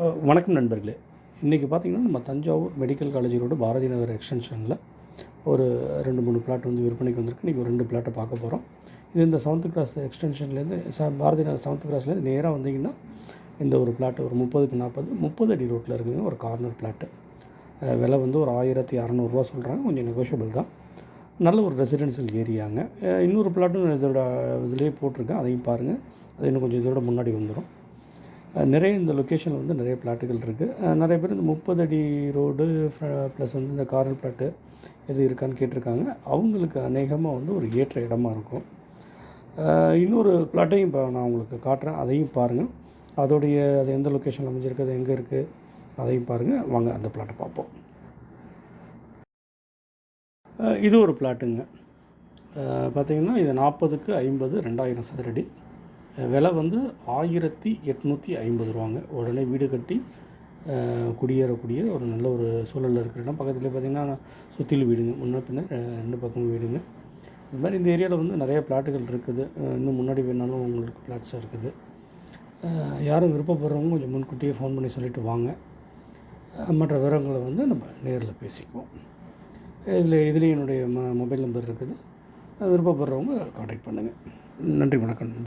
வணக்கம் நண்பர்களே. இன்றைக்கி பார்த்தீங்கன்னா நம்ம Thanjavur medical college road Bharathi Nagar எக்ஸ்டென்ஷனில் ஒரு ரெண்டு மூணு பிளாட் வந்து விற்பனைக்கு வந்திருக்கு. இன்றைக்கி ஒரு ரெண்டு பிளாட்டை பார்க்க போகிறோம் இது இந்த செவன்த் கிராஸ் எக்ஸ்டென்ஷன்லேருந்து ச பாரதி நகர் செவன்த் கிராஸ்லேருந்து நேராக வந்தீங்கன்னா இந்த ஒரு பிளாட் ஒரு முப்பதுக்கு நாற்பது முப்பது அடி ரோட்டில் இருக்குதுங்க ஒரு கார்னர் பிளாட்டு. விலை வந்து ஒரு ஆயிரத்தி அறநூறுரூவா சொல்கிறாங்க கொஞ்சம் நெகோஷியபிள் தான். நல்ல ஒரு ரெசிடென்ஷியல் ஏரியாங்க இன்னொரு பிளாட்டும் இதோட இதுலேயே போட்டிருக்கேன். அதையும் பாருங்கள் அது இன்னும் கொஞ்சம் இதோட முன்னாடி வந்துடும் நிறைய இந்த லொக்கேஷனில் வந்து நிறைய பிளாட்டுகள் இருக்குது நிறைய பேர் இந்த முப்பது அடி ரோடு ப்ளஸ் வந்து இந்த கார்னர் பிளாட்டு எது இருக்கான்னு கேட்டிருக்காங்க. அவங்களுக்கு அநேகமாக வந்து ஒரு ஏற்ற இடமா இருக்கும். இன்னொரு பிளாட்டையும் இப்போ நான் உங்களுக்கு காட்டுறேன். அதையும் பாருங்கள் அதோடைய அது எந்த லொக்கேஷனில் அமைஞ்சிருக்கு அது எங்கே இருக்குது அதையும் பாருங்கள் வாங்க அந்த பிளாட்டை பார்ப்போம். இது ஒரு பிளாட்டுங்க. பார்த்திங்கன்னா இது நாற்பதுக்கு ஐம்பது ரெண்டாயிரம் சதுரடி விலை வந்து ஆயிரத்தி எட்நூற்றி ஐம்பது ரூபாங்க. உடனே வீடு கட்டி குடியேறக்கூடிய ஒரு நல்ல ஒரு சூழலில் இருக்கிற இடம். பக்கத்தில் பார்த்திங்கன்னா சுற்றிலும் வீடுங்க. முன்ன பின்ன ரெண்டு பக்கமும் வீடுங்க. இந்த மாதிரி இந்த ஏரியாவில் வந்து நிறைய பிளாட்டுகள் இருக்குது. இன்னும் முன்னாடி வேணாலும் உங்களுக்கு பிளாட்ஸாக இருக்குது. யாரும் விருப்பப்படுறவங்க கொஞ்சம் முன்கூட்டியே ஃபோன் பண்ணி சொல்லிவிட்டு வாங்க. மற்ற விவரங்களை வந்து நம்ம நேரில் பேசிக்குவோம். இதில் இதுலேயும் என்னுடைய ம மொபைல் நம்பர் இருக்குது. விருப்பப்படுறவங்க காண்டாக்ட் பண்ணுங்கள் நன்றி வணக்கம்.